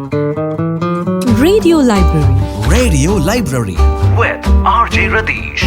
Radio library radio Library. With RJ Radish.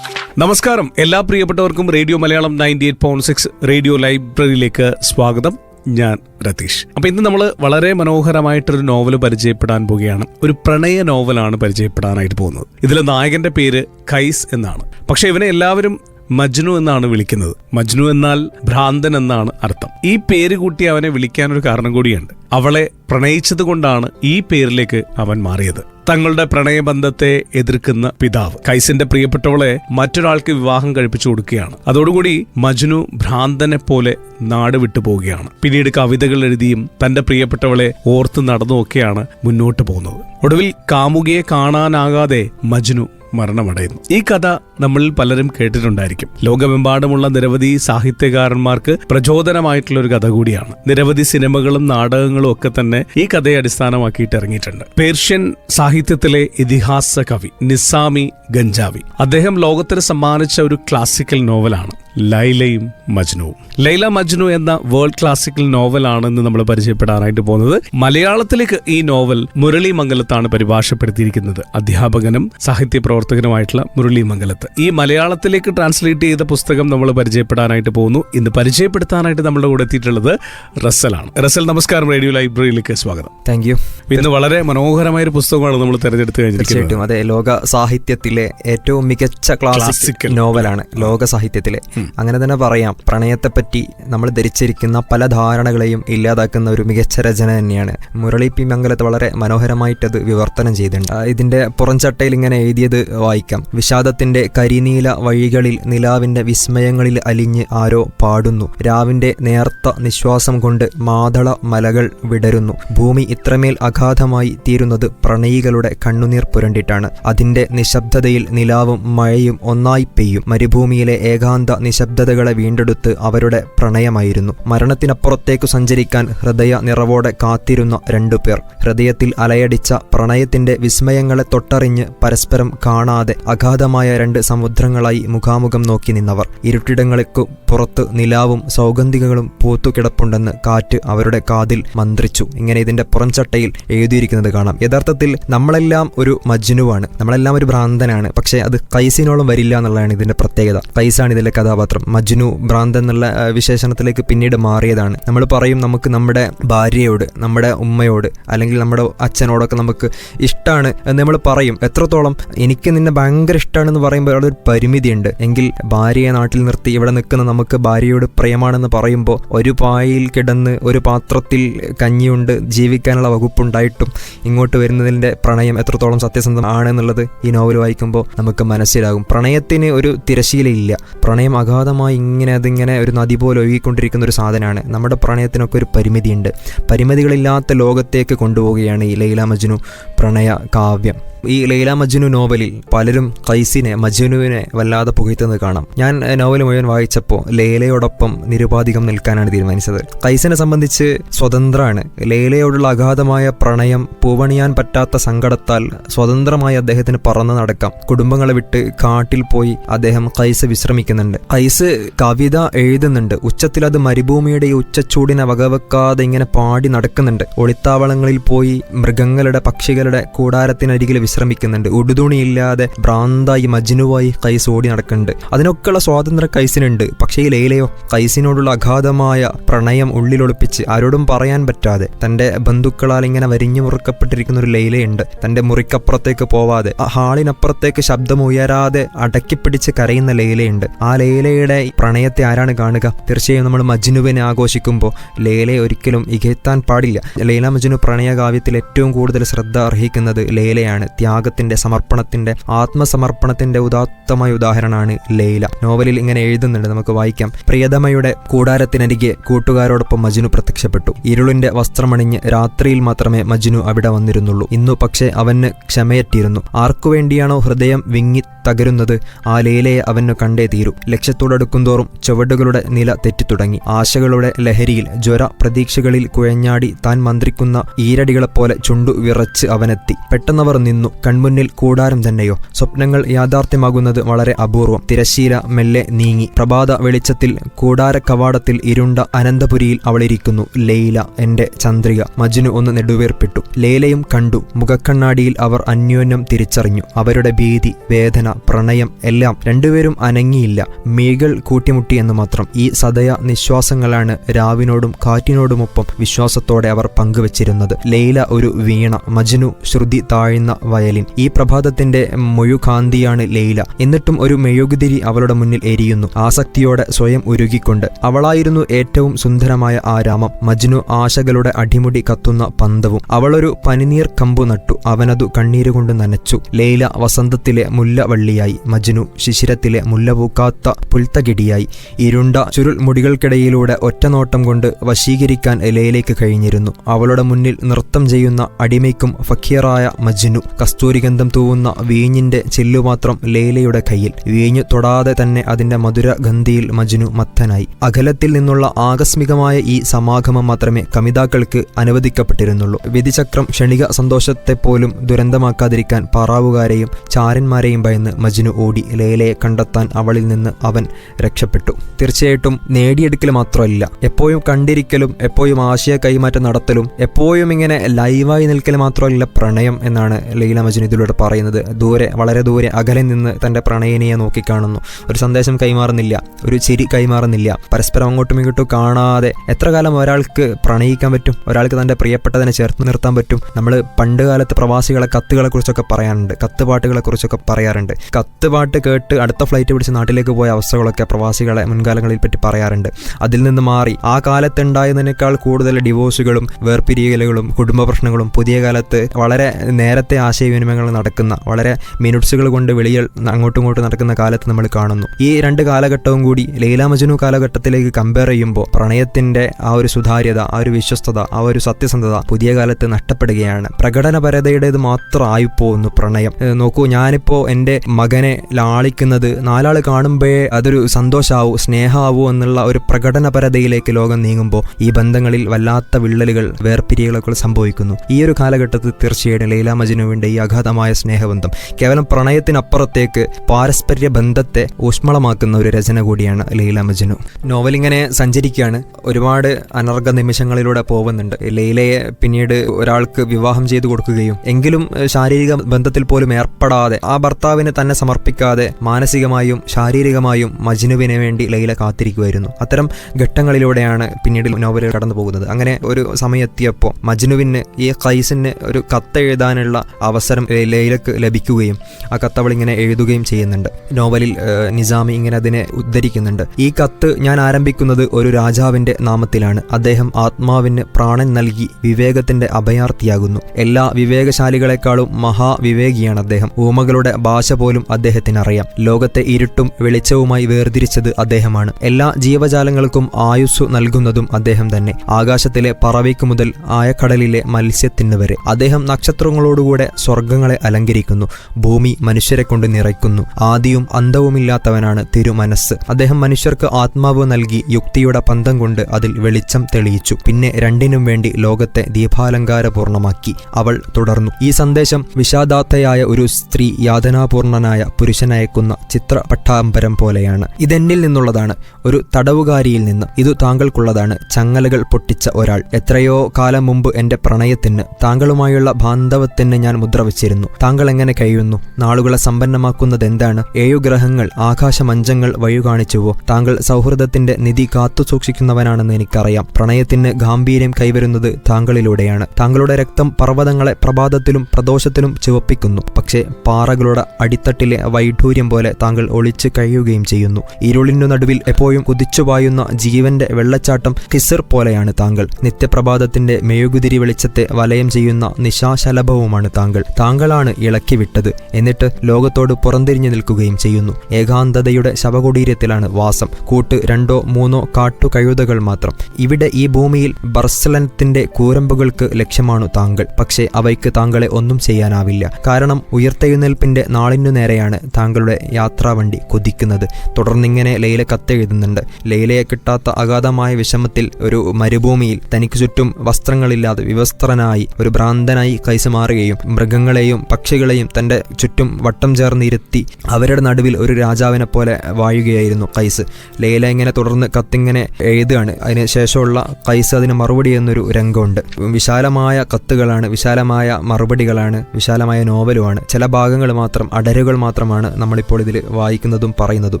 നമസ്കാരം. എല്ലാ പ്രിയപ്പെട്ടവർക്കും radio Malayalam ninety eight point six radio ലൈബ്രറിയിലേക്ക് സ്വാഗതം. ഞാൻ രതീഷ്. അപ്പൊ ഇന്ന് നമ്മൾ വളരെ മനോഹരമായിട്ടൊരു നോവൽ പരിചയപ്പെടാൻ പോവുകയാണ്. ഒരു പ്രണയ നോവലാണ് പരിചയപ്പെടാനായിട്ട് പോകുന്നത്. ഇതിലെ നായകന്റെ പേര് ഖൈസ് എന്നാണ്. പക്ഷെ ഇവനെ എല്ലാവരും മജ്നു എന്നാണ് വിളിക്കുന്നത്. മജ്നു എന്നാൽ ഭ്രാന്തൻ എന്നാണ് അർത്ഥം. ഈ പേര് കൂട്ടി അവനെ വിളിക്കാനൊരു കാരണം കൂടിയുണ്ട്. അവളെ പ്രണയിച്ചത് കൊണ്ടാണ് ഈ പേരിലേക്ക് അവൻ മാറിയത്. തങ്ങളുടെ പ്രണയബന്ധത്തെ എതിർക്കുന്ന പിതാവ് കൈസിന്റെ പ്രിയപ്പെട്ടവളെ മറ്റൊരാൾക്ക് വിവാഹം കഴിപ്പിച്ചു കൊടുക്കുകയാണ്. അതോടുകൂടി മജ്നു ഭ്രാന്തനെ പോലെ നാട് വിട്ടു പോവുകയാണ്. പിന്നീട് കവിതകൾ എഴുതിയും തന്റെ പ്രിയപ്പെട്ടവളെ ഓർത്ത് നടന്നുമൊക്കെയാണ് മുന്നോട്ട് പോകുന്നത്. ഒടുവിൽ കാമുകിയെ കാണാനാകാതെ മജ്നു മരണമടയുന്നു. ഈ കഥ നമ്മളിൽ പലരും കേട്ടിട്ടുണ്ടായിരിക്കും. ലോകമെമ്പാടുമുള്ള നിരവധി സാഹിത്യകാരന്മാർക്ക് പ്രചോദനമായിട്ടുള്ള ഒരു കഥ കൂടിയാണ്. നിരവധി സിനിമകളും നാടകങ്ങളും ഒക്കെ തന്നെ ഈ കഥയെ അടിസ്ഥാനമാക്കിയിട്ട് ഇറങ്ങിയിട്ടുണ്ട്. പേർഷ്യൻ സാഹിത്യത്തിലെ ഇതിഹാസ കവി നിസാമി ഗഞ്ചാവി. അദ്ദേഹം ലോകത്തിന് സമ്മാനിച്ച ഒരു ക്ലാസിക്കൽ നോവലാണ്. ലൈലയും മജ്നുവും. ലൈല മജ്നു എന്ന വേൾഡ് ക്ലാസിക്കൽ നോവൽ ആണെന്ന് നമ്മൾ പരിചയപ്പെടാനായിട്ട് പോകുന്നത്. മലയാളത്തിലേക്ക് ഈ നോവൽ മുരളി മംഗലത്താണ് പരിഭാഷപ്പെടുത്തിയിരിക്കുന്നത്. അധ്യാപകനും സാഹിത്യ പ്രവർത്തകനുമായിട്ടുള്ള മുരളി മംഗലത്ത്. ഈ മലയാളത്തിലേക്ക് ട്രാൻസ്ലേറ്റ് ചെയ്ത പുസ്തകം നമ്മൾ പരിചയപ്പെടാനായിട്ട് പോകുന്നു. ഇന്ന് പരിചയപ്പെടുത്താനായിട്ട് നമ്മുടെ കൂടെ എത്തിയിട്ടുള്ളത് റസലാണ്. റസൽ നമസ്കാരം. റേഡിയോ ലൈബ്രറിയിലേക്ക് സ്വാഗതം. താങ്ക് യു ഇന്ന് വളരെ മനോഹരമായ ഒരു പുസ്തകമാണ് നമ്മൾ തിരഞ്ഞെടുത്ത് കഴിഞ്ഞിരിക്കുന്നത്. അതെ ലോക സാഹിത്യത്തിലെ ഏറ്റവും മികച്ച ക്ലാസിക് നോവലാണ് ലോക സാഹിത്യത്തിലെ. അങ്ങനെ തന്നെ പറയാം. പ്രണയത്തെപ്പറ്റി നമ്മൾ ധരിച്ചിരിക്കുന്ന പല ധാരണകളെയും ഇല്ലാതാക്കുന്ന ഒരു മികച്ച രചന തന്നെയാണ്. മുരളി പി മംഗലത്ത് വളരെ മനോഹരമായിട്ടത് വിവർത്തനം ചെയ്തിട്ടുണ്ട്. ഇതിന്റെ പുറംചട്ടയിൽ ഇങ്ങനെ എഴുതിയത് വായിക്കാം. വിഷാദത്തിന്റെ കരിനീല വഴികളിൽ നിലാവിന്റെ വിസ്മയങ്ങളിൽ അലിഞ്ഞ് ആരോ പാടുന്നു. രാവിന്റെ നേർത്ത നിശ്വാസം കൊണ്ട് മാതള മലകൾ വിടരുന്നു. ഭൂമി ഇത്രമേൽ അഗാധമായി തീരുന്നത് പ്രണയികളുടെ കണ്ണുനീർ പുരണ്ടിട്ടാണ്. അതിന്റെ നിശബ്ദതയിൽ നിലാവും മഴയും ഒന്നായി പെയ്യും. മരുഭൂമിയിലെ ഏകാന്ത നിശബ്ദതകളെ വീണ്ടെടുത്ത് അവരുടെ പ്രണയമായിരുന്നു. മരണത്തിനപ്പുറത്തേക്കു സഞ്ചരിക്കാൻ ഹൃദയ നിറവോടെ കാത്തിരുന്ന രണ്ടുപേർ ഹൃദയത്തിൽ അലയടിച്ച പ്രണയത്തിന്റെ വിസ്മയങ്ങളെ തൊട്ടറിഞ്ഞ് പരസ്പരം കാണാതെ അഗാധമായ രണ്ട് സമുദ്രങ്ങളായി മുഖാമുഖം നോക്കി നിന്നവർ. ഇരുട്ടിടങ്ങൾക്കു പുറത്ത് നിലാവും സൗഗന്ധികങ്ങളും പൂത്തുകിടപ്പുണ്ടെന്ന് കാറ്റ് അവരുടെ കാതിൽ മന്ത്രിച്ചു. ഇങ്ങനെ ഇതിന്റെ പുറംചട്ടയിൽ എഴുതിയിരിക്കുന്നത് കാണാം. യഥാർത്ഥത്തിൽ നമ്മളെല്ലാം ഒരു മജ്നുവാണ്. നമ്മളെല്ലാം ഒരു ഭ്രാന്തനാണ്. പക്ഷേ അത് കൈസിനോളം വരില്ല എന്നുള്ളതാണ് ഇതിന്റെ പ്രത്യേകത. കൈസാണ് ഇതിലെ കഥാപാത്രം. മജ്നു ഭ്രാന്ത് എന്നുള്ള വിശേഷണത്തിലേക്ക് പിന്നീട് മാറിയതാണ്. നമ്മൾ പറയും നമുക്ക് നമ്മുടെ ഭാര്യയോട് നമ്മുടെ ഉമ്മയോട് അല്ലെങ്കിൽ നമ്മുടെ അച്ഛനോടൊക്കെ നമുക്ക് ഇഷ്ടമാണ് എന്ന് നമ്മൾ പറയും. എത്രത്തോളം എനിക്ക് നിന്നെ ഭയങ്കര ഇഷ്ടമാണെന്ന് പറയുമ്പോൾ അവിടെ ഒരു പരിമിതിയുണ്ട്. എങ്കിൽ ഭാര്യയെ നാട്ടിൽ നിർത്തി ഇവിടെ നിൽക്കുന്ന നമുക്ക് ഭാര്യയോട് പ്രിയമാണെന്ന് പറയുമ്പോൾ ഒരു പായയിൽ കിടന്ന് ഒരു പാത്രത്തിൽ കഞ്ഞിയുണ്ട് ജീവിക്കാനുള്ള വകുപ്പുണ്ടായിട്ടും ഇങ്ങോട്ട് വരുന്നതിന്റെ പ്രണയം എത്രത്തോളം സത്യസന്ധമാണ് എന്നുള്ളത് ഈ നോവൽ വായിക്കുമ്പോൾ നമുക്ക് മനസ്സിലാകും. പ്രണയത്തിന് ഒരു തിരശീലയില്ല പ്രണയം അഗാധമായി ഇങ്ങനെ അതിങ്ങനെ ഒരു നദി പോലെ ഒഴുകിക്കൊണ്ടിരിക്കുന്ന ഒരു സാധനമാണ്. നമ്മുടെ പ്രണയത്തിനൊക്കെ ഒരു പരിമിതിയുണ്ട്. പരിമിതികളില്ലാത്ത ലോകത്തേക്ക് കൊണ്ടുപോവുകയാണ് ഈ ലൈല മജ്നു പ്രണയ കാവ്യം. ഈ ലൈല മജ്നു നോവലിൽ പലരും കൈസിനെ മജ്നുവിനെ വല്ലാതെ പുകഴ്ത്തുന്നത് കാണാം. ഞാൻ നോവൽ മുഴുവൻ വായിച്ചപ്പോൾ ലൈലയോടൊപ്പം നിരുപാധികം നിൽക്കാനാണ് തീരുമാനിച്ചത്. കൈസിനെ സംബന്ധിച്ച് സ്വതന്ത്രമാണ് ലൈലയോടുള്ള അഗാധമായ പ്രണയം പൂവണിയാൻ പറ്റാത്ത സങ്കടത്താൽ സ്വതന്ത്രമായി അദ്ദേഹത്തിന് പറന്ന് നടക്കാം. കുടുംബങ്ങളെ വിട്ട് കാട്ടിൽ പോയി അദ്ദേഹം കൈസ് വിശ്രമിക്കുന്നുണ്ട്. കൈസ് കവിത എഴുതുന്നുണ്ട്. ഉച്ചത്തിൽ അത് മരുഭൂമിയുടെ ഉച്ചച്ചൂടിനെ വകവെക്കാതെ ഇങ്ങനെ പാടി നടക്കുന്നുണ്ട്. ഒളിത്താവളങ്ങളിൽ പോയി മൃഗങ്ങളുടെ പക്ഷികളുടെ കൂടാരത്തിനരികിൽ വിശ്രമിക്കുന്നുണ്ട്. ഉടുതുണിയില്ലാതെ ഭ്രാന്തായി മജ്നുവായി കൈസ് ഓടി നടക്കുന്നുണ്ട്. അതിനൊക്കെയുള്ള സ്വാതന്ത്ര്യം കൈസിനുണ്ട്. പക്ഷേ ഈ ലൈലയോ കൈസിനോടുള്ള അഗാധമായ പ്രണയം ഉള്ളിലൊളിപ്പിച്ച് ആരോടും പറയാൻ പറ്റാതെ തന്റെ ബന്ധുക്കളാൽ ഇങ്ങനെ വരിഞ്ഞു മുറുക്കപ്പെട്ടിരിക്കുന്ന ഒരു ലൈലയുണ്ട്. തന്റെ മുറിക്കപ്പുറത്തേക്ക് പോവാതെ ആ ഹാളിനപ്പുറത്തേക്ക് ശബ്ദം ഉയരാതെ അടക്കിപ്പിടിച്ച് കരയുന്ന ലൈലയുണ്ട്. ആ ലൈലയുടെ പ്രണയത്തെ ആരാണ് കാണുക? തീർച്ചയായും നമ്മൾ മജ്നുവിനെ ആഘോഷിക്കുമ്പോൾ ലൈലയെ ഒരിക്കലും ഇകഴ്ത്താൻ പാടില്ല. ലൈല മജ്നു പ്രണയകാവ്യത്തിൽ ഏറ്റവും കൂടുതൽ ശ്രദ്ധ അർഹിക്കുന്നത് ലൈലയാണ്. ത്യാഗത്തിന്റെ സമർപ്പണത്തിന്റെ ആത്മസമർപ്പണത്തിന്റെ ഉദാത്തമായ ഉദാഹരണമാണ് ലൈല. നോവലിൽ ഇങ്ങനെ എഴുതുന്നുണ്ട് നമുക്ക് വായിക്കാം. പ്രിയതമയുടെ കൂടാരത്തിനരികെ കൂട്ടുകാരോടൊപ്പം മജ്നു പ്രത്യക്ഷപ്പെട്ടു. ഇരുളിന്റെ വസ്ത്രമണിഞ്ഞ് രാത്രിയിൽ മാത്രമേ മജ്നു അവിടെ വന്നിരുന്നുള്ളൂ. ഇന്നു പക്ഷേ അവന് ക്ഷമയറ്റിയിരുന്നു. ആർക്കു വേണ്ടിയാണോ ഹൃദയം വിങ്ങി തകരുന്നത്? ആ ലൈലയെ അവനു കണ്ടേ തീരൂ. ലക്ഷ്യത്തോടടുക്കുന്തോറും ചുവടുകളുടെ നില തെറ്റിത്തുടങ്ങി. ആശകളുടെ ലഹരിയിൽ ജ്വര പ്രതീക്ഷകളിൽ കുഴഞ്ഞാടി താൻ മന്ത്രിക്കുന്ന ഈരടികളെപ്പോലെ ചുണ്ടു വിറച്ച് അവനെത്തി. പെട്ടെന്നവർ നിന്നു. കൺമുന്നിൽ കൂടാരം തന്നെയോ? സ്വപ്നങ്ങൾ യാഥാർത്ഥ്യമാകുന്നത് വളരെ അപൂർവം. തിരശീല മെല്ലെ നീങ്ങി. പ്രഭാത വെളിച്ചത്തിൽ കൂടാര കവാടത്തിൽ ഇരുണ്ട അനന്തപുരിയിൽ അവളിരിക്കുന്നു. ലെയ്ല എന്റെ ചന്ദ്രിക. മജ്നു ഒന്ന് നെടുവേർപ്പെട്ടു. ലേലയും കണ്ടു. മുഖക്കണ്ണാടിയിൽ അവർ അന്യോന്യം തിരിച്ചറിഞ്ഞു. അവരുടെ ഭീതി വേദന പ്രണയം എല്ലാം രണ്ടുപേരും അനങ്ങിയില്ല. മീകൾ കൂട്ടിമുട്ടി എന്ന് മാത്രം. ഈ സദയ നിശ്വാസങ്ങളാണ് രാവിനോടും കാറ്റിനോടുമൊപ്പം വിശ്വാസത്തോടെ അവർ പങ്കുവച്ചിരുന്നത്. ലൈല ഒരു വീണ. മജ്നു ശ്രുതി താഴ്ന്ന വയലിൻ. ഈ പ്രഭാതത്തിന്റെ മുഴുകാന്തിയാണ് ലൈല. എന്നിട്ടും ഒരു മെഴുകുതിരി അവളുടെ മുന്നിൽ എരിയുന്നു. ആസക്തിയോടെ സ്വയം ഉരുകിക്കൊണ്ട്. അവളായിരുന്നു ഏറ്റവും സുന്ദരമായ ആ രാമം. മജ്നു ആശകളുടെ അടിമുടി കത്തുന്ന പന്തവും. അവളൊരു പനിനീർ കമ്പു നട്ടു. അവനതു കണ്ണീരുകൊണ്ട് നനച്ചു. ലൈല വസന്തത്തിലെ മുല്ലവള്ളിയായി. മജ്നു ശിശിരത്തിലെ മുല്ലപൂക്കാത്ത പുൽത്തകിടിയായി. ഇരുണ്ട ചുരുൾ മുടികൾക്കിടയിലൂടെ ഒറ്റനോട്ടം കൊണ്ട് വശീകരിക്കാൻ ലൈലയ്ക്ക് കഴിഞ്ഞിരുന്നു. അവളുടെ മുന്നിൽ നൃത്തം ചെയ്യുന്ന അടിമയ്ക്കും ഫക്കീറായ മജ്നു കസ്തൂരിഗന്ധം തൂവുന്ന വീഞ്ഞിന്റെ ചെല്ലുമാത്രം ലേലയുടെ കയ്യിൽ. വീഞ്ഞു തൊടാതെ തന്നെ അതിന്റെ മധുര ഗന്ധിയിൽ മജ്നു മത്തനായി. അകലത്തിൽ നിന്നുള്ള ആകസ്മികമായ ഈ സമാഗമം മാത്രമേ കമിതാക്കൾക്ക് അനുവദിക്കപ്പെട്ടിരുന്നുള്ളൂ. വിധിചക്രം ക്ഷണിക സന്തോഷത്തെ പോലും ദുരന്തമാക്കാതിരിക്കാൻ പാറാവുകാരെയും ചാരന്മാരെയും ഭയന്ന് മജ്നു ഓടി ലേലയെ കണ്ടെത്താൻ അവളിൽ നിന്ന് അവൻ രക്ഷപ്പെട്ടു. തീർച്ചയായിട്ടും നേടിയെടുക്കൽ മാത്രമല്ല എപ്പോഴും കണ്ടിരിക്കലും എപ്പോഴും ആശയ കൈമാറ്റം നടത്തലും എപ്പോഴും ഇങ്ങനെ ലൈവായി നിൽക്കൽ മാത്രമല്ല പ്രണയം എന്നാണ് ലീല മജ്നു ഇതിലൂടെ പറയുന്നത് ദൂരെ വളരെ ദൂരെ അകലെ നിന്ന് തന്റെ പ്രണയിനിയെ നോക്കിക്കാണുന്നു. ഒരു സന്ദേശം കൈമാറുന്നില്ല ഒരു ചിരി കൈമാറുന്നില്ല. പരസ്പരം അങ്ങോട്ടും ഇങ്ങോട്ടും കാണാതെ എത്ര കാലം ഒരാൾക്ക് പ്രണയിക്കാൻ പറ്റും ഒരാൾക്ക് തന്റെ പ്രിയപ്പെട്ടതിനെ ചേർത്ത് നിർത്താൻ പറ്റും. നമ്മൾ പണ്ട് കാലത്ത് പ്രവാസികളെ കത്തുകളെ കുറിച്ചൊക്കെ പറയാറുണ്ട് കത്ത് പാട്ടുകളെ കുറിച്ചൊക്കെ പറയാറുണ്ട്. കത്ത് പാട്ട് കേട്ട് അടുത്ത ഫ്ലൈറ്റ് പിടിച്ച് നാട്ടിലേക്ക് പോയ അവസ്ഥകളൊക്കെ പ്രവാസികളെ മുൻകാലങ്ങളിൽ പറ്റി പറയാറുണ്ട്. അതിൽ നിന്ന് മാറി ആ കാലത്തുണ്ടായതിനേക്കാൾ കൂടുതൽ ഡിവോഴ്സുകളും വേർപിരിയലുകളും കുടുംബ പ്രശ്നങ്ങളും പുതിയ കാലത്ത് വളരെ നേരത്തെ ആശയവിനിമയങ്ങൾ നടക്കുന്ന വളരെ മിനിറ്റ്സുകൾ കൊണ്ട് വെളിയിൽ അങ്ങോട്ടും ഇങ്ങോട്ടും നടക്കുന്ന കാലത്ത് നമ്മൾ കാണുന്നു. ഈ രണ്ട് കാലഘട്ടവും കൂടി ലൈല മജനു കാലഘട്ടത്തിലേക്ക് കമ്പയർ ചെയ്യുമ്പോൾ പ്രണയത്തിന്റെ ആ ഒരു സുതാര്യത ആ ഒരു വിശ്വസ്തത ആ ഒരു സത്യസന്ധത പുതിയ കാലത്ത് നഷ്ടപ്പെടുകയാണ്. പ്രകടനപരതയുടേത് മാത്രം ആയിപ്പോകുന്നു പ്രണയം. നോക്കൂ ഞാനിപ്പോ എന്റെ മകനെ ലാളിക്കുന്നത് നാലാൾ കാണുമ്പോഴേ അതൊരു സന്തോഷാവൂ സ്നേഹാവൂ എന്നുള്ള ഒരു പ്രകടനപരതയിലേക്ക് ലോകം നീങ്ങുമ്പോൾ ഈ ബന്ധങ്ങളിൽ വല്ലാത്ത വിള്ളലുകൾ വേർപിരിയലുകൾ സംഭവിക്കുന്നു. ഈ ഒരു കാലഘട്ടത്തിൽ തീർച്ചയായിട്ടും ലൈല മജ്നുവിന്റെ ഈ അഗാധമായ സ്നേഹബന്ധം. കേവലം പ്രണയത്തിനപ്പുറത്തേക്ക് പാരസ്പര്യ ബന്ധത്തെ ഊഷ്മളമാക്കുന്ന ഒരു രചന കൂടിയാണ് ലൈല മജനു. നോവലിങ്ങനെ സഞ്ചരിക്കുകയാണ്. ഒരുപാട് അനർഘ നിമിഷങ്ങളിലൂടെ പോകുന്നുണ്ട്. ലൈലയെ പിന്നീട് ഒരാൾക്ക് വിവാഹം ചെയ്തു കൊടുക്കുകയും എങ്കിലും ശാരീരിക ബന്ധത്തിൽ പോലും ഏർപ്പെടാതെ ആ ഭർത്താവിന് തന്നെ സമർപ്പിക്കാതെ മാനസികമായും ശാരീരികമായും മജ്നുവിന് വേണ്ടി ലൈല കാത്തിരിക്കുമായിരുന്നു അത്തരം ഘട്ടങ്ങളിലൂടെയാണ് പിന്നീട് നോവൽ കടന്നു പോകുന്നത് അങ്ങനെ ഒരു സമയത്തിയപ്പോൾ മജ്നുവിന് ഈ കൈസിന് ഒരു കത്ത് എഴുതാനുള്ള അവസരം ലേലക്ക് ലഭിക്കുകയും ആ കത്ത് അവൾ ഇങ്ങനെ എഴുതുകയും ചെയ്യുന്നുണ്ട്. നോവലിൽ നിസാമി ഇങ്ങനെ അതിനെ ഉദ്ധരിക്കുന്നുണ്ട്. ഈ കത്ത് ഞാൻ ആരംഭിക്കുന്നത് ഒരു രാജാവിന്റെ നാമത്തിലാണ്. അദ്ദേഹം ആത്മാവിന് പ്രാണൻ നൽകി വിവേകത്തിന്റെ അഭയാർത്ഥിയാകുന്നു. എല്ലാ വിവേകശാലികളെക്കാളും മഹാവിവേകിയാണ് അദ്ദേഹം. ഊമകളുടെ ഭാഷ പോലും അദ്ദേഹത്തിന് അറിയാം ലോകത്തെ ഇരുട്ടും വെളിച്ചവുമായി വേർതിരിച്ചത് അദ്ദേഹമാണ്. എല്ലാ ജീവജാലങ്ങൾക്കും ആയുസ്സു നൽകുന്നതും അദ്ദേഹം തന്നെ. ആകാശത്തിലെ പറവയ്ക്ക് മുതൽ ആയക്കടലിലെ മത്സ്യത്തിന് വരെ. അദ്ദേഹം നക്ഷത്രങ്ങളോടുകൂടെ സ്വർഗങ്ങളെ അലങ്കരിക്കുന്നു. ഭൂമി മനുഷ്യരെ കൊണ്ട് നിറയ്ക്കുന്നു. ആദിയും അന്തവുമില്ലാത്തവനാണ് തിരുമനസ് അദ്ദേഹം മനുഷ്യർക്ക് ആത്മാവ് നൽകി യുക്തിയുടെ പന്തം കൊണ്ട് അതിൽ വെളിച്ചം തെളിയിച്ചു. പിന്നെ രണ്ടിനും വേണ്ടി ലോകത്തെ ദീപാലങ്കാരപൂർണമാക്കി. അവൾ തുടർന്നു. ഈ സന്ദേശം വിഷാദാത്തയായ ഒരു സ്ത്രീ യാതനാപൂർണനായ പുരുഷനയക്കുന്ന ചിത്ര പട്ടാമ്പരം പോലെയാണ്. ഇതെന്നിൽ നിന്നുള്ളതാണ്. ഒരു തടവുകാരിയിൽ നിന്ന്. ഇതു താങ്കൾക്കുള്ളതാണ്. ചങ്ങലകൾ പൊട്ടിച്ച ഒരാൾ. എത്രയോ കാലം മുമ്പ് എന്റെ പ്രണയത്തിന് താങ്കളുമായുള്ള ബാന്ധവത്തിന് ഞാൻ മുദ്ര വച്ചിരുന്നു താങ്കൾ എങ്ങനെ കഴിയുന്നു? നാളുകളെ സമ്പന്നമാക്കുന്നത് എന്താണ് ഏഴു ഗ്രഹങ്ങൾ ആകാശമഞ്ചങ്ങൾ വഴി കാണിച്ചുവോ? താങ്കൾ സൗഹൃദത്തിന്റെ നിധി കാത്തു സൂക്ഷിക്കുന്നവനാണെന്ന് എനിക്കറിയാം. പ്രണയത്തിന് ഗാംഭീര്യം കൈവരുന്നത് താങ്കളിലൂടെയാണ്. താങ്കളുടെ രക്തം പർവതങ്ങളെ പ്രഭാതത്തിലും പ്രദോഷത്തിലും ചുവപ്പിക്കുന്നു. പക്ഷേ പാറകളുടെ അടിത്തട്ടിലെ വൈഢൂര്യം പോലെ താങ്കൾ ഒളിച്ചു കഴിയുകയും ചെയ്യുന്നു. ഇരുളിനു നടുവിൽ എപ്പോഴും കുതിച്ചുപായുന്ന ജീവന്റെ വെള്ളച്ചാട്ടം കിസർ പോലെയാണ് താങ്കൾ. നിത്യപ്രഭാതത്തിന്റെ മെഴുകുതിരി വെളിച്ചത്തെ വലയം ചെയ്യുന്ന നിശാശലഭവുമാണ് താങ്കൾ. താങ്കളാണ് ഇളക്കി വിട്ടത് എന്നിട്ട് ലോകത്തോട് പുറംതിരിഞ്ഞു നിൽക്കുകയും ചെയ്യുന്നു. ഏകാന്തതയുടെ ശവകുടീരത്തിലാണ് വാസം. കൂട്ട് രണ്ടോ മൂന്നോ കാട്ടുകഴുതകൾ മാത്രം. ഇവിടെ ഈ ഭൂമിയിൽ ബർസലനത്തിന്റെ കൂരമ്പുകൾക്ക് ലക്ഷ്യമാണു താങ്കൾ. പക്ഷേ അവയ്ക്ക് താങ്കളെ ഒന്നും ചെയ്യാനാവില്ല. കാരണം ഉയർത്തെഴുന്നേൽപ്പിന്റെ നാളിനു നേരെയാണ് താങ്കളുടെ യാത്രാവണ്ടി കുതിക്കുന്നത്. തുടർന്നിങ്ങനെ ലൈല കത്തെഴുതുന്നുണ്ട്. ലൈലയെ കിട്ടാത്ത അഗാധമായ വിഷമത്തിൽ ഒരു മരുഭൂമിയിൽ തനിക്ക് ചുറ്റും വസ്ത്രങ്ങളില്ലാതെ വിവസ്ത്രനായി ഒരു ഭ്രാന്തനായി കൈസ് മാറുകയും മൃഗങ്ങൾ മൃഗങ്ങളെയും പക്ഷികളെയും തന്റെ ചുറ്റും വട്ടം ചേർന്നിരുത്തി അവരുടെ നടുവിൽ ഒരു രാജാവിനെ പോലെ വാഴുകയായിരുന്നു കൈസ്. ലേല ഇങ്ങനെ തുടർന്ന് കത്തിങ്ങനെ എഴുതുകയാണ്. അതിന് ശേഷമുള്ള കൈസ് അതിന് മറുപടി എന്നൊരു രംഗമുണ്ട്. വിശാലമായ കത്തുകളാണ് വിശാലമായ മറുപടികളാണ് വിശാലമായ നോവലുമാണ്. ചില ഭാഗങ്ങൾ മാത്രം അടരുകൾ മാത്രമാണ് നമ്മളിപ്പോൾ ഇതിൽ വായിക്കുന്നതും പറയുന്നതും.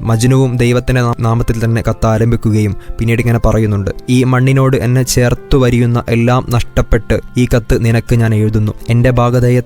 മജ്നുവും ദൈവത്തിന്റെ നാമത്തിൽ തന്നെ കത്ത് ആരംഭിക്കുകയും പിന്നീട് ഇങ്ങനെ പറയുന്നുണ്ട്. ഈ മണ്ണിനോട് എന്നെ ചേർത്തു വരിയുന്ന എല്ലാം നഷ്ടപ്പെട്ട് ഈ കത്ത് നിനക്ക് ഞാൻ എഴുതുന്നു. എന്റെ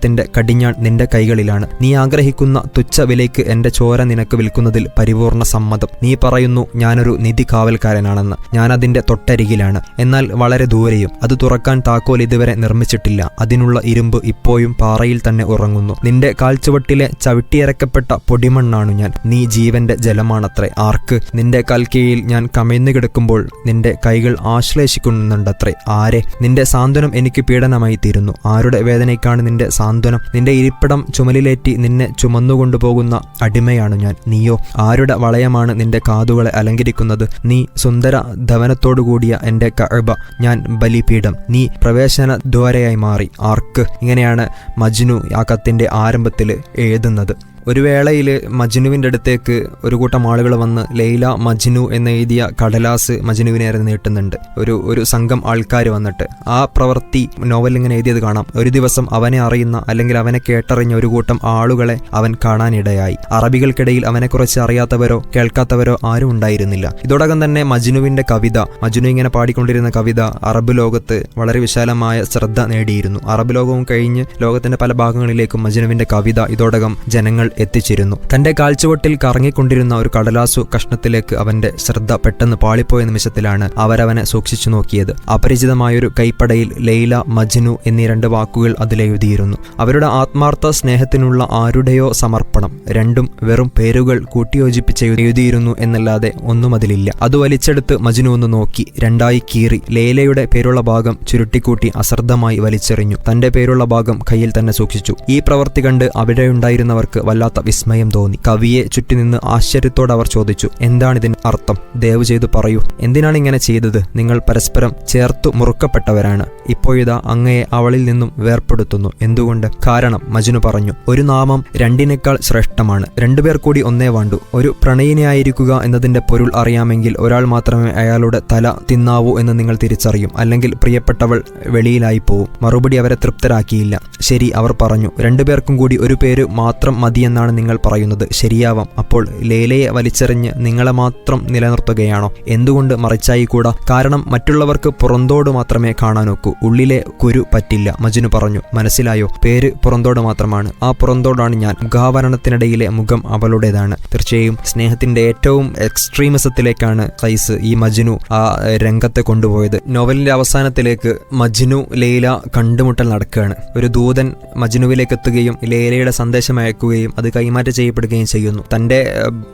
ഭാഗധേയത്തിന്റെ കടിഞ്ഞാൺ നിന്റെ കൈകളിലാണ്. നീ ആഗ്രഹിക്കുന്ന തുച്ഛ വിലയ്ക്ക് എന്റെ ചോര നിനക്ക് വിൽക്കുന്നതിൽ പരിപൂർണ സമ്മതം. നീ പറയുന്നു ഞാനൊരു നിധി കാവൽക്കാരനാണെന്ന് ഞാൻ അതിന്റെ തൊട്ടരികിലാണ്. എന്നാൽ വളരെ ദൂരെയും. അത് തുറക്കാൻ താക്കോൽ ഇതുവരെ നിർമ്മിച്ചിട്ടില്ല. അതിനുള്ള ഇരുമ്പ് ഇപ്പോഴും പാറയിൽ തന്നെ ഉറങ്ങുന്നു. നിന്റെ കാൽച്ചുവട്ടിലെ ചവിട്ടിയരക്കപ്പെട്ട പൊടിമണ്ണാണു ഞാൻ. നീ ജീവന്റെ ജലമാണത്രേ. ആർക്ക്? നിന്റെ കൽക്കീഴിൽ ഞാൻ കമഴ്ന്നു കിടക്കുമ്പോൾ നിന്റെ കൈകൾ ആശ്ലേഷിക്കുന്നുണ്ടത്രേ. ആരെ? നിന്റെ സാന്ത്വനം എനിക്ക് പീഡനമായി തീരുന്നു. ആരുടെ വേദനയ്ക്കാണ് നിന്റെ സാന്ത്വനം നിന്റെ ഇരിപ്പിടം ചുമലിലേറ്റി നിന്നെ ചുമന്നുകൊണ്ടുപോകുന്ന അടിമയാണ് ഞാൻ. നീയോ ആരുടെ വളയമാണ് നിന്റെ കാതുകളെ അലങ്കരിക്കുന്നത്? നീ സുന്ദര ധവനത്തോടുകൂടിയ എന്റെ കഅബ ഞാൻ ബലിപീഠം. നീ പ്രവേശന ദ്വാരയായി മാറി. ആർക്ക് ഇങ്ങനെയാണ് മജ്നു ആ കത്തിന്റെ ആരംഭത്തിൽ എഴുതുന്നത്? ഒരു വേളയിൽ മജ്നുവിന്റെ അടുത്തേക്ക് ഒരു കൂട്ടം ആളുകൾ വന്ന് ലൈല മജ്നു എന്നെഴുതിയ കടലാസ് മജ്നുവിനെ നീട്ടുന്നുണ്ട്. ഒരു ഒരു സംഘം ആൾക്കാർ വന്നിട്ട്. ആ പ്രവൃത്തി നോവൽ ഇങ്ങനെ എഴുതിയത് കാണാം. ഒരു ദിവസം അവനെ അറിയുന്ന അല്ലെങ്കിൽ അവനെ കേട്ടറിഞ്ഞ ഒരു കൂട്ടം ആളുകളെ അവൻ കാണാനിടയായി. അറബികൾക്കിടയിൽ അവനെക്കുറിച്ച് അറിയാത്തവരോ കേൾക്കാത്തവരോ ആരും ഉണ്ടായിരുന്നില്ല. ഇതോടകം തന്നെ മജ്നുവിന്റെ കവിത മജ്നു ഇങ്ങനെ പാടിക്കൊണ്ടിരുന്ന കവിത അറബ് ലോകത്ത് വളരെ വിശാലമായ ശ്രദ്ധ നേടിയിരുന്നു. അറബ് ലോകവും കഴിഞ്ഞ് ലോകത്തിന്റെ പല ഭാഗങ്ങളിലേക്കും മജ്നുവിന്റെ കവിത ഇതോടകം ജനങ്ങൾ എത്തിച്ചിരുന്നു. തന്റെ കാൽച്ചുവട്ടിൽ കറങ്ങിക്കൊണ്ടിരുന്ന ഒരു കടലാസു കഷ്ണത്തിലേക്ക് അവന്റെ ശ്രദ്ധ പെട്ടെന്ന് പാളിപ്പോയ നിമിഷത്തിലാണ് അവരവനെ സൂക്ഷിച്ചു നോക്കിയത്. അപരിചിതമായൊരു കൈപ്പടയിൽ ലൈല മജ്നു എന്നീ രണ്ട് വാക്കുകൾ അതിലെഴുതിയിരുന്നു അവരുടെ ആത്മാർത്ഥ സ്നേഹത്തിനുള്ള ആരുടെയോ സമർപ്പണം രണ്ടും വെറും പേരുകൾ കൂട്ടിയോജിപ്പിച്ച് എഴുതിയിരുന്നു എന്നല്ലാതെ ഒന്നും അതിലില്ല. അത് വലിച്ചെടുത്ത് മജ്നു ഒന്ന് നോക്കി. രണ്ടായി കീറി. ലേലയുടെ പേരുള്ള ഭാഗം ചുരുട്ടിക്കൂട്ടി അശ്രദ്ധമായി വലിച്ചെറിഞ്ഞു. തന്റെ പേരുള്ള ഭാഗം കയ്യിൽ തന്നെ സൂക്ഷിച്ചു. ഈ പ്രവൃത്തി കണ്ട് അവിടെയുണ്ടായിരുന്നവർക്ക് വല്ലാത്ത വിസ്മയം തോന്നി. കവിയെ ചുറ്റി നിന്ന് ആശ്ചര്യത്തോടെ അവർ ചോദിച്ചു എന്താണിതിന് അർത്ഥം? ദയവ് ചെയ്തു പറയൂ. എന്തിനാണ് ഇങ്ങനെ ചെയ്തത്? നിങ്ങൾ പരസ്പരം ചേർത്തു മുറുക്കപ്പെട്ടവരാണ്. ഇപ്പോഴിതാ അങ്ങയെ അവളിൽ നിന്നും വേർപ്പെടുത്തുന്നു. എന്തുകൊണ്ട്? കാരണം മജുനു പറഞ്ഞു ഒരു നാമം രണ്ടിനേക്കാൾ ശ്രേഷ്ഠമാണ്. രണ്ടുപേർ കൂടി ഒന്നേ വേണ്ടു. ഒരു പ്രണയിനിയായിരിക്കുക എന്നതിന്റെ പൊരുൾ അറിയാമെങ്കിൽ ഒരാൾ മാത്രമേ അയാളുടെ തല തിന്നാവൂ എന്ന് നിങ്ങൾ തിരിച്ചറിയും. അല്ലെങ്കിൽ പ്രിയപ്പെട്ടവൾ വെളിയിലായി പോവും. മറുപടി അവരെ തൃപ്തരാക്കിയില്ല. ശരി അവർ പറഞ്ഞു രണ്ടുപേർക്കും കൂടി ഒരു പേര് മാത്രം മതിയെന്നാണ് നിങ്ങൾ പറയുന്നത്. ശരിയാവാം. അപ്പോൾ ലേലയെ വലിച്ചെറിഞ്ഞ് നിങ്ങളെ മാത്രം നിലനിർത്തുകയാണോ? എന്തുകൊണ്ട് മറിച്ചായി കൂടാ കാരണം മറ്റുള്ളവർക്ക് പുറന്തോട് മാത്രമേ കാണാനൊക്കൂ. ഉള്ളിലെ കുരു പറ്റില്ല. മജ്നു പറഞ്ഞു. മനസ്സിലായോ? പേര് പുറന്തോട് മാത്രമാണ്. ആ പുറന്തോടാണ് ഞാൻ. മുഖാവരണത്തിനിടയിലെ മുഖം അവളുടേതാണ്. തീർച്ചയായും സ്നേഹത്തിന്റെ ഏറ്റവും എക്സ്ട്രീമിസത്തിലേക്കാണ് സൈസ് ഈ മജ്നു ആ രംഗത്തെ കൊണ്ടുപോയത്. നോവലിന്റെ അവസാനത്തിലേക്ക് മജ്നു ലേല കണ്ടുമുട്ടൽ നടക്കുകയാണ്. ഒരു ദൂതൻ മജ്നുവിലേക്ക് എത്തുകയും ലേലയുടെ സന്ദേശം അയക്കുകയും അത് കൈമാറ്റം ചെയ്യപ്പെടുകയും ചെയ്യുന്നു. തന്റെ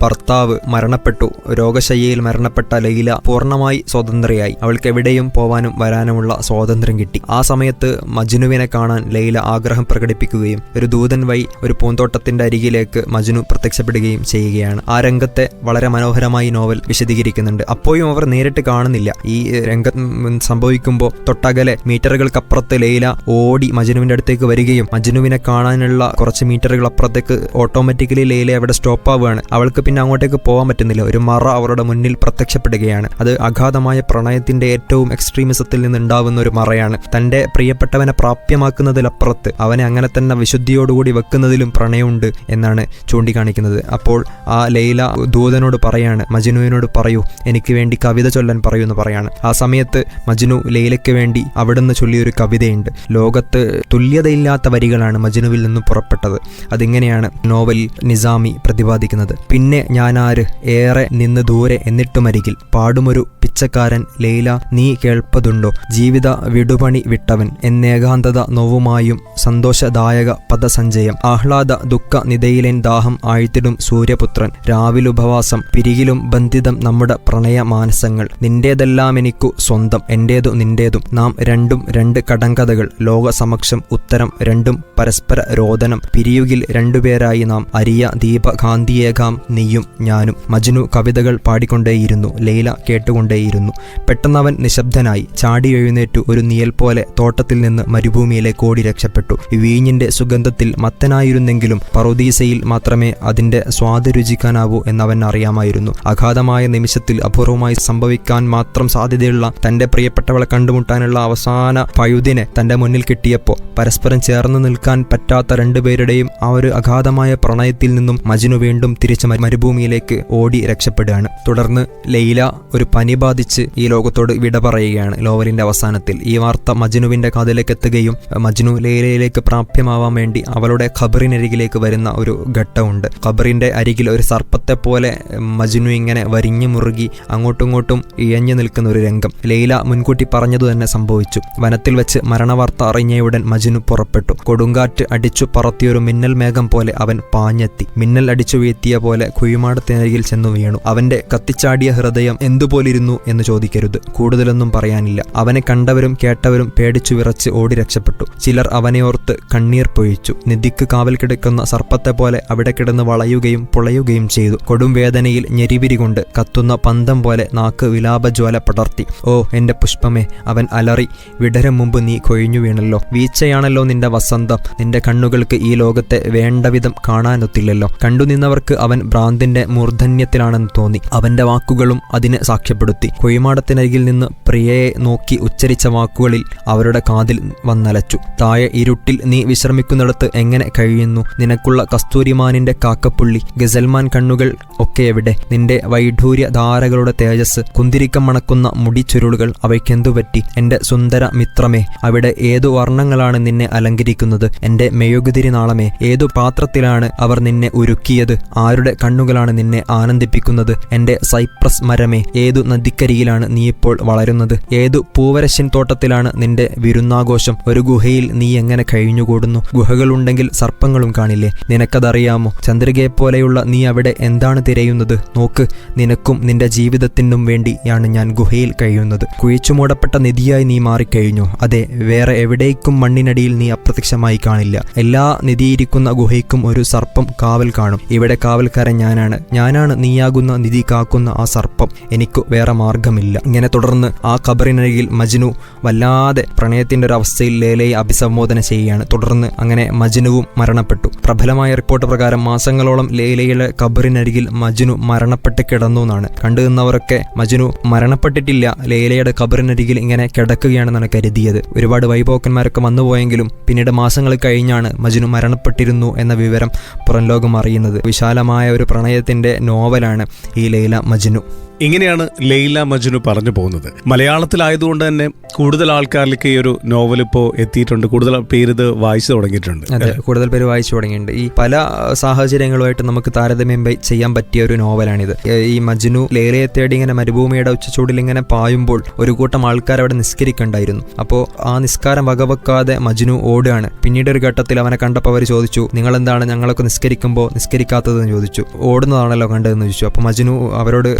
ഭർത്താവ് മരണപ്പെട്ടു. രോഗശയ്യയിൽ മരണപ്പെട്ട ലൈല പൂർണമായി സ്വതന്ത്രയായി. അവൾക്ക് എവിടെയും പോവാനും വരാനുമുള്ള സ്വാതന്ത്ര്യം കിട്ടി. ആ സമയത്ത് മജ്നുവിനെ കാണാൻ ലൈല ആഗ്രഹം പ്രകടിപ്പിക്കുകയും ഒരു ദൂതൻ വഴി ഒരു പൂന്തോട്ടത്തിന്റെ അരികിലേക്ക് മജ്നു പ്രത്യക്ഷപ്പെടുകയും ചെയ്യുകയാണ്. ആ രംഗത്തെ വളരെ മനോഹരമായി നോവൽ വിശദീകരിക്കുന്നുണ്ട്. അപ്പോഴും അവർ നേരിട്ട് കാണുന്നില്ല. ഈ രംഗം സംഭവിക്കുമ്പോൾ തൊട്ടകലെ മീറ്ററുകൾക്കപ്പുറത്ത് ലൈല ഓടി മജ്നുവിന്റെ അടുത്തേക്ക് വരികയും മജ്നുവിനെ കാണാനുള്ള കുറച്ച് മീറ്ററുകൾ അപ്പുറത്തേക്ക് ഓട്ടോമാറ്റിക്കലി ലൈല അവിടെ സ്റ്റോപ്പ് ആവുകയാണ്. അവൾക്ക് പിന്നെ അങ്ങോട്ടേക്ക് പോകാൻ പറ്റുന്നില്ല. ഒരു മറ അവരുടെ മുന്നിൽ പ്രത്യക്ഷപ്പെടുകയാണ്. അത് അഗാധമായ പ്രണയത്തിന്റെ ഏറ്റവും എക്സ്ട്രീമിസത്തിൽ നിന്നുണ്ടാവുന്ന ഒരു മറയാണ്. തന്റെ പ്രിയപ്പെട്ടവനെ പ്രാപ്യമാക്കുന്നതിലപ്പുറത്ത് അവനെ അങ്ങനെ തന്നെ വിശുദ്ധിയോടുകൂടി വെക്കുന്നതിലും പ്രണയമുണ്ട് എന്നാണ് ചൂണ്ടിക്കാണിക്കുന്നത്. അപ്പോൾ ആ ലൈല ദൂതനോട് പറയാണ് മജ്നുവിനോട് പറയൂ എനിക്ക് വേണ്ടി കവിത ചൊല്ലാൻ പറയൂ എന്ന് പറയാണ്. ആ സമയത്ത് മജ്നു ലൈലയ്ക്ക് വേണ്ടി അവിടുന്ന് ചൊല്ലിയൊരു കവിതയുണ്ട്. ലോകത്ത് തുല്യതയില്ലാത്ത വരികളാണ് മജ്നുവിൽ നിന്നും പുറപ്പെട്ടത്. അതിങ്ങനെയാണ് നോവൽ നിസാമി പ്രതിപാദിക്കുന്നത്. പിന്നെ ഞാനാര്? ഏറെ നിന്ന് ദൂരെ എന്നിട്ടുമരികിൽ. പാടുമൊരു പിച്ചക്കാരൻ ലൈല നീ കേൾപ്പതുണ്ടോ? ജീവിത വിടുപണി വിട്ടവൻ. എന്നേകാന്തത നോവുമായും സന്തോഷദായക പദസഞ്ചയം. ആഹ്ലാദ ദുഃഖ നിതയിലേൻ ദാഹം ആഴ്ത്തിടും സൂര്യപുത്രൻ. രാവിലുപവാസം പിരികിലും ബന്ധിതം നമ്മുടെ പ്രണയ മാനസങ്ങൾ നിന്റേതെല്ലാം എനിക്കു സ്വന്തം എന്റേതു നിന്റേതും. നാം രണ്ടും രണ്ട് കടങ്കഥകൾ. ലോകസമക്ഷം ഉത്തരം രണ്ടും പരസ്പര രോദനം. പിരിയുകിൽ രണ്ടുപേരായി നാം അരിയ ദീപകാന്തിയേകാം നീയും ഞാനും മജ്നു കവിതകൾ പാടിക്കൊണ്ടേയിരുന്നു ലൈല കേട്ടുകൊണ്ടേയിരുന്നു. പെട്ടെന്നവൻ നിശബ്ദനായി ചാടി എഴുന്നേറ്റു ഒരു നിയൽ പോലെ തോട്ടത്തിൽ നിന്ന് മരുഭൂമിയിലെ കോടി രക്ഷപ്പെട്ടു. വീഞ്ഞിന്റെ സുഗന്ധത്തിൽ മത്തനായിരുന്നെങ്കിലും പറുദീസയിൽ മാത്രമേ അതിന്റെ സ്വാദ് രുചിക്കാനാവൂ എന്നവൻ അറിയാമായിരുന്നു. അഗാധമായ നിമിഷത്തിൽ അപൂർവമായി സംഭവിക്കാൻ മാത്രം സാധ്യതയുള്ള തന്റെ പ്രിയപ്പെട്ടവളെ കണ്ടുമുട്ടാനുള്ള അവസാന പഴുതിനെ തന്റെ മുന്നിൽ കിട്ടിയപ്പോൾ പരസ്പരം ചേർന്ന് നിൽക്കാൻ പറ്റാത്ത രണ്ടുപേരുടെയും ആ ഒരു അഗാധമായ പ്രണയത്തിൽ നിന്നും മജ്നു വീണ്ടും തിരിച്ച് മരുഭൂമിയിലേക്ക് ഓടി രക്ഷപ്പെടുകയാണ്. തുടർന്ന് ലൈല ഒരു പനി ബാധിച്ച് ഈ ലോകത്തോട് വിട പറയുകയാണ് ലോവലിന്റെ അവസാനത്തിൽ. ഈ വാർത്ത മജ്നുവിന്റെ കാതിലേക്ക് എത്തുകയും മജ്നു ലൈലയിലേക്ക് പ്രാപ്യമാവാൻ വേണ്ടി അവളുടെ ഖബറിനരികിലേക്ക് വരുന്ന ഒരു ഘട്ടമുണ്ട്. ഖബറിന്റെ അരികിൽ ഒരു സർപ്പത്തെ പോലെ മജ്നു ഇങ്ങനെ വരിഞ്ഞു മുറുകി അങ്ങോട്ടും ഇങ്ങോട്ടും ഇഴഞ്ഞു നിൽക്കുന്ന ഒരു രംഗം. ലൈല മുൻകൂട്ടി പറഞ്ഞതു തന്നെ സംഭവിച്ചു. വനത്തിൽ വെച്ച് മരണവാർത്ത അറിഞ്ഞയുടൻ മജ്നു പുറപ്പെട്ടു. കൊടുങ്കാറ്റ് അടിച്ചു പറത്തിയൊരു മിന്നൽ മേഘം പോലെ അവൻ പാഞ്ഞെത്തി. മിന്നൽ അടിച്ചു വീഴ്ത്തിയ പോലെ കുഴിമാടത്തിനരികിൽ ചെന്നു വീണു. അവന്റെ കത്തിച്ചാടിയ ഹൃദയം എന്തുപോലിരുന്നു എന്ന് ചോദിക്കരുത്. കൂടുതലൊന്നും പറയാനില്ല. അവനെ കണ്ടവരും കേട്ടവരും പേടിച്ചു വിറച്ച് ഓടി രക്ഷപ്പെട്ടു. ചിലർ അവനെയോർത്ത് കണ്ണീർ പൊഴിച്ചു. നിധിക്ക് കാവൽ കിടക്കുന്ന സർപ്പത്തെ പോലെ അവിടെ കിടന്ന് വളയുകയും പുളയുകയും ചെയ്തു. കൊടും വേദനയിൽ ഞെരിവിരി കൊണ്ട് കത്തുന്ന പന്തം പോലെ നാക്ക് വിലാപജ്വാല പടർത്തി. ഓ എന്റെ പുഷ്പമേ അവൻ അലറി. വിടരം മുമ്പ് നീ കൊഴിഞ്ഞു വീണല്ലോ. വീഴ്ചയാണല്ലോ നിന്റെ വസന്തം. നിന്റെ കണ്ണുകൾക്ക് ഈ ലോകത്തെ വേണ്ടവിധം കാണാനൊത്തില്ലല്ലോ. കണ്ടുനിന്നവർക്ക് അവൻ ഭ്രാന്തിന്റെ മൂർധന്യത്തിലാണെന്ന് തോന്നി. അവന്റെ വാക്കുകളും അതിനെ സാക്ഷ്യപ്പെടുത്തി. കൊയ്മാടത്തിനരികിൽ നിന്ന് പ്രിയയെ നോക്കി ഉച്ചരിച്ച വാക്കുകളിൽ അവരുടെ കാതിൽ വന്നലച്ചു. താഴെ ഇരുട്ടിൽ നീ വിശ്രമിക്കുന്നിടത്ത് എങ്ങനെ കഴിയുന്നു? നിനക്കുള്ള കസ്തൂരിമാനിന്റെ കാക്കപ്പുള്ളി ഗസൽമാൻ കണ്ണുകൾ ഒക്കെ എവിടെ? നിന്റെ വൈഢൂര്യ ധാരകളുടെ തേജസ് കുന്തിരിക്കം മണക്കുന്ന മുടി ചുരുളുകൾ അവയ്ക്കെന്തുപറ്റി എന്റെ സുന്ദര മിത്രമേ അവിടെ ഏതു വർണങ്ങളാണ് നിന്നെ അലങ്കരിക്കുന്നത്? എന്റെ മെഴുകുതിരി നാളമേ ഏതു പാത്രത്തിലാണ് അവർ നിന്നെ ഒരുക്കിയത്? ആരുടെ കണ്ണുകളാണ് നിന്നെ ആനന്ദിപ്പിക്കുന്നത്? എന്റെ സൈപ്രസ് മരമേ ഏതു നദിക്കരിയിലാണ് നീ ഇപ്പോൾ വളരുന്നത്? ഏതു പൂവരശ്യൻ തോട്ടത്തിലാണ് നിന്റെ വിരുന്നാഘോഷം? ഒരു ഗുഹയിൽ നീ എങ്ങനെ കഴിഞ്ഞുകൂടുന്നു? ഗുഹകളുണ്ടെങ്കിൽ സർപ്പങ്ങളും കാണില്ലേ? നിനക്കതറിയാമോ? ചന്ദ്രികയെപ്പോലെയുള്ള നീ അവിടെ എന്താണ് തിരയുന്നത്? നോക്ക് നിനക്കും നിന്റെ ജീവിതത്തിനും വേണ്ടിയാണ് ഞാൻ ഗുഹയിൽ കഴിയുന്നത്. കുഴിച്ചുമൂടപ്പെട്ട നിധിയായി നീ മാറിക്കഴിഞ്ഞു. അതെ വേറെ എവിടേക്കും മണ്ണിനടിയിൽ നീ അപ്രത്യക്ഷമായി കാണില്ല. എല്ലാ നിധിയിരിക്കുന്ന ഗുഹയ്ക്കും ഒരു സർപ്പം കാവൽ കാണും. ഇവിടെ കാവൽക്കാരൻ ഞാനാണ്. ഞാനാണ് നീയാകുന്ന നിധി കാക്കുന്ന ആ സർപ്പം. എനിക്ക് വേറെ മാർഗമില്ല ഇങ്ങനെ തുടർന്ന് ആ ഖബറിനരികിൽ മജ്നു വല്ലാതെ പ്രണയത്തിന്റെ ഒരു അവസ്ഥയിൽ ലേലയെ അഭിസംബോധന ചെയ്യുകയാണ്. തുടർന്ന് അങ്ങനെ മജ്നുവും മരണപ്പെട്ടു. പ്രബലമായ റിപ്പോർട്ട് പ്രകാരം മാസങ്ങളോളം ലേലയുടെ ഖബറിനരികിൽ മജ്നു മരണപ്പെട്ട് കിടന്നു എന്നാണ്. കണ്ടു നിന്നവരൊക്കെ മജ്നു മരണപ്പെട്ടിട്ടില്ല ലേലയുടെ ഖബറിനരികിൽ ഇങ്ങനെ കിടക്കുകയാണെന്നാണ് കരുതിയത്. ഒരുപാട് വൈപോക്കന്മാരൊക്കെ വന്നുപോയെങ്കിലും പിന്നീട് മാസങ്ങൾ കഴിഞ്ഞാണ് മജ്നു മരണപ്പെട്ടിരുന്നു എന്ന വിവരം പുറം ലോകം അറിയുന്നത്. വിശാലമായ ഒരു പ്രണയത്തിന്റെ നോവലാണ് ഈ ലൈല മജ്നു. ഇങ്ങനെയാണ് ലൈല മജ്നു പറഞ്ഞു പോകുന്നത്. മലയാളത്തിലായതുകൊണ്ട് തന്നെ കൂടുതൽ ആൾക്കാരിലേക്ക് ഈ ഒരു നോവൽ ഇപ്പോൾ എത്തിയിട്ടുണ്ട്. കൂടുതൽ പേര് ഇത് വായിച്ചു തുടങ്ങിയിട്ടുണ്ട്. അതെ കൂടുതൽ പേര് വായിച്ചു തുടങ്ങിയിട്ടുണ്ട്. ഈ പല സാഹചര്യങ്ങളുമായിട്ട് നമുക്ക് താരതമ്യം ചെയ്യാൻ പറ്റിയ ഒരു നോവലാണിത്. ഈ മജ്നു ലേലയെ തേടി ഇങ്ങനെ മരുഭൂമിയുടെ ഉച്ചച്ചൂടിൽ ഇങ്ങനെ പായുമ്പോൾ ഒരു കൂട്ടം ആൾക്കാർ അവിടെ നിസ്കരിക്കണ്ടായിരുന്നു. അപ്പോൾ ആ നിസ്കാരം വകവെക്കാതെ മജ്നു ഓടുകയാണ്. പിന്നീട് ഒരു ഘട്ടത്തിൽ അവനെ കണ്ടപ്പോൾ അവർ ചോദിച്ചു നിങ്ങൾ എന്താണ് ഞങ്ങളൊക്കെ നിസ്കരിക്കുമ്പോൾ നിസ്കരിക്കാത്തതെന്ന് ചോദിച്ചു. ഓടുന്നതാണല്ലോ കണ്ടതെന്ന് ചോദിച്ചു. അപ്പോൾ മജ്നു അവരോട്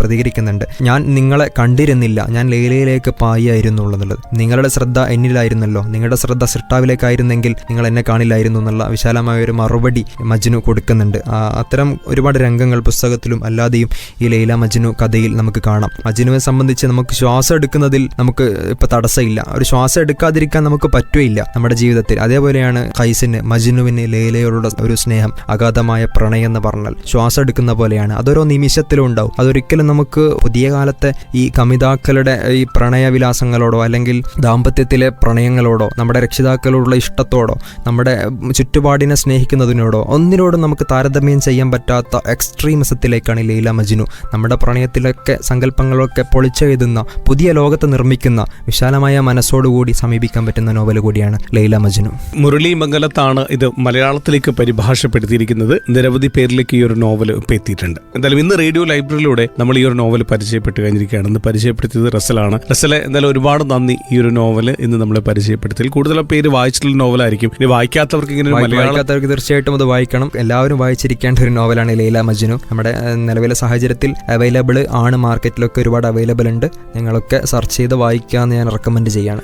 പ്രതികരിക്കുന്നുണ്ട് ഞാൻ നിങ്ങളെ കണ്ടിരുന്നില്ല. ഞാൻ ലേലയിലേക്ക് പായിയായിരുന്നു എന്നുള്ളത് നിങ്ങളുടെ ശ്രദ്ധ എന്നിലായിരുന്നല്ലോ. നിങ്ങളുടെ ശ്രദ്ധ സൃഷ്ടാവിലേക്കായിരുന്നെങ്കിൽ നിങ്ങൾ എന്നെ കാണില്ലായിരുന്നു എന്നുള്ള വിശാലമായ ഒരു മറുപടി മജ്നു കൊടുക്കുന്നുണ്ട്. അത്തരം ഒരുപാട് രംഗങ്ങൾ പുസ്തകത്തിലും അല്ലാതെയും ഈ ലൈല മജ്നു കഥയിൽ നമുക്ക് കാണാം. മജ്നുവിനെ സംബന്ധിച്ച് നമുക്ക് ശ്വാസം എടുക്കുന്നതിൽ നമുക്ക് ഇപ്പൊ തടസ്സമില്ല. ഒരു ശ്വാസം എടുക്കാതിരിക്കാൻ നമുക്ക് പറ്റുകയില്ല നമ്മുടെ ജീവിതത്തിൽ. അതേപോലെയാണ് ഖൈസിന് മജ്നുവിന് ലൈലയോടുള്ള ഒരു സ്നേഹം അഗാധമായ പ്രണയം എന്ന് പറഞ്ഞാൽ ശ്വാസം എടുക്കുന്ന പോലെയാണ്. അതൊരു നിമിഷത്തിലും ഉണ്ടാവും. അതൊരിക്കലും നമുക്ക് പുതിയ കാലത്തെ ഈ കമിതാക്കളുടെ ഈ പ്രണയവിലാസങ്ങളോടോ അല്ലെങ്കിൽ ദാമ്പത്യത്തിലെ പ്രണയങ്ങളോടോ നമ്മുടെ രക്ഷിതാക്കളോടുള്ള ഇഷ്ടത്തോടോ നമ്മുടെ ചുറ്റുപാടിനെ സ്നേഹിക്കുന്നതിനോടോ ഒന്നിനോടും നമുക്ക് താരതമ്യം ചെയ്യാൻ പറ്റാത്ത എക്സ്ട്രീമിസത്തിലേക്കാണ് ലീല മജ്നു. നമ്മുടെ പ്രണയത്തിലൊക്കെ സങ്കല്പങ്ങളൊക്കെ പൊളിച്ചെഴുതുന്ന പുതിയ ലോകത്തെ നിർമ്മിക്കുന്ന വിശാലമായ മനസ്സോടുകൂടി സമീപിക്കാൻ പറ്റുന്ന നോവൽ കൂടിയാണ് ലൈല മജ്നു. മുരളി മംഗലത്താണ് ഇത് മലയാളത്തിലേക്ക് പരിഭാഷപ്പെടുത്തിയിരിക്കുന്നത്. നിരവധി പേരിലേക്ക് ഈ ഒരു നോവൽ ഇപ്പം എത്തിയിട്ടുണ്ട്. എന്തായാലും ഇന്ന് റേഡിയോ ലൈബ്രറിയിലൂടെ നമ്മൾ ഈ ഒരു നോവൽ പരിചയപ്പെട്ട് കഴിഞ്ഞിരിക്കുകയാണ്. ഇന്ന് പരിചയപ്പെടുത്തിയത് റസലാണ്. റസലെ എന്തായാലും ഒരുപാട് നന്ദി ഈ ഒരു നോവൽ ഇന്ന് നമ്മളെ പരിചയപ്പെടുത്തി കൂടുതൽ പേര് വായിച്ചിട്ടുള്ള നോവലായിരിക്കും. ഇനി വായിക്കാത്തവർക്ക് ഇങ്ങനെ വായിക്കാത്തവർക്ക് തീർച്ചയായിട്ടും അത് വായിക്കണം. എല്ലാവരും വായിച്ചിരിക്കേണ്ട ഒരു നോവലാണ് ലൈല മജ്നു. നമ്മുടെ നിലവിലെ സാഹചര്യത്തിൽ അവൈലബിൾ ആണ് മാർക്കറ്റിലൊക്കെ ഒരുപാട് അവൈലബിൾ ഉണ്ട്. നിങ്ങളൊക്കെ സെർച്ച് ചെയ്ത് വായിക്കാമെന്ന് ഞാൻ റെക്കമെൻഡ് ചെയ്യാണ്.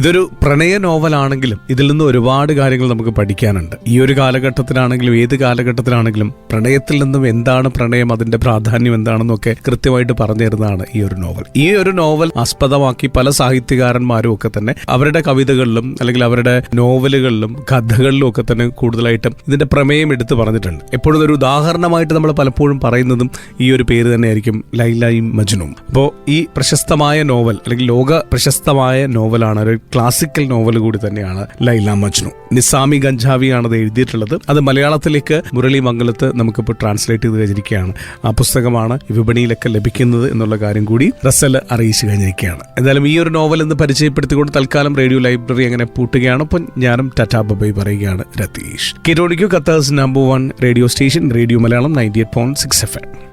ഇതൊരു പ്രണയ നോവലാണെങ്കിലും ഇതിൽ നിന്ന് ഒരുപാട് കാര്യങ്ങൾ നമുക്ക് പഠിക്കാനുണ്ട്. ഈ ഒരു കാലഘട്ടത്തിലാണെങ്കിലും ഏത് കാലഘട്ടത്തിലാണെങ്കിലും പ്രണയത്തിൽ നിന്നും എന്താണ് പ്രണയം അതിന്റെ പ്രാധാന്യം എന്താണെന്നൊക്കെ കൃത്യമായിട്ട് പറഞ്ഞു തരുന്നതാണ് ഈ ഒരു നോവൽ. ഈ ഒരു നോവൽ ആസ്പദമാക്കി പല സാഹിത്യകാരന്മാരും ഒക്കെ തന്നെ അവരുടെ കവിതകളിലും അല്ലെങ്കിൽ അവരുടെ നോവലുകളിലും കഥകളിലും ഒക്കെ തന്നെ കൂടുതലായിട്ടും ഇതിന്റെ പ്രമേയം എടുത്ത് പറഞ്ഞിട്ടുണ്ട്. എപ്പോഴും ഒരു ഉദാഹരണമായിട്ട് നമ്മൾ പലപ്പോഴും പറയുന്നതും ഈ ഒരു പേര് തന്നെയായിരിക്കും ലൈലായും മജ്നും. അപ്പോൾ ഈ പ്രശസ്തമായ നോവൽ അല്ലെങ്കിൽ ലോക പ്രശസ്തമായ നോവലാണ് ഒരു ക്ലാസിക്കൽ നോവൽ കൂടി തന്നെയാണ് ലൈല മജ്നു. നിസാമി ഗഞ്ചാവിയാണ് അത് എഴുതിയിട്ടുള്ളത്. അത് മലയാളത്തിലേക്ക് മുരളി മംഗലത്ത് നമുക്കിപ്പോൾ ട്രാൻസ്ലേറ്റ് ചെയ്ത് കഴിഞ്ഞിരിക്കുകയാണ്. ആ പുസ്തകമാണ് വിപണിയിലൊക്കെ ലഭിക്കുന്നത് എന്നുള്ള കാര്യം കൂടി റസൽ അറിയിച്ചു കഴിഞ്ഞിരിക്കുകയാണ്. എന്തായാലും ഈ ഒരു നോവൽ എന്ന് പരിചയപ്പെടുത്തിക്കൊണ്ട് തൽക്കാലം റേഡിയോ ലൈബ്രറി അങ്ങനെ പൂട്ടുകയാണ്. അപ്പം ഞാനും ടാറ്റാ ബബൈ പറയുകയാണ് രതീഷ്. കിരോണിക്കു കത്തേഴ്സ് number one radio station radio Malayalam ninety eight point six F M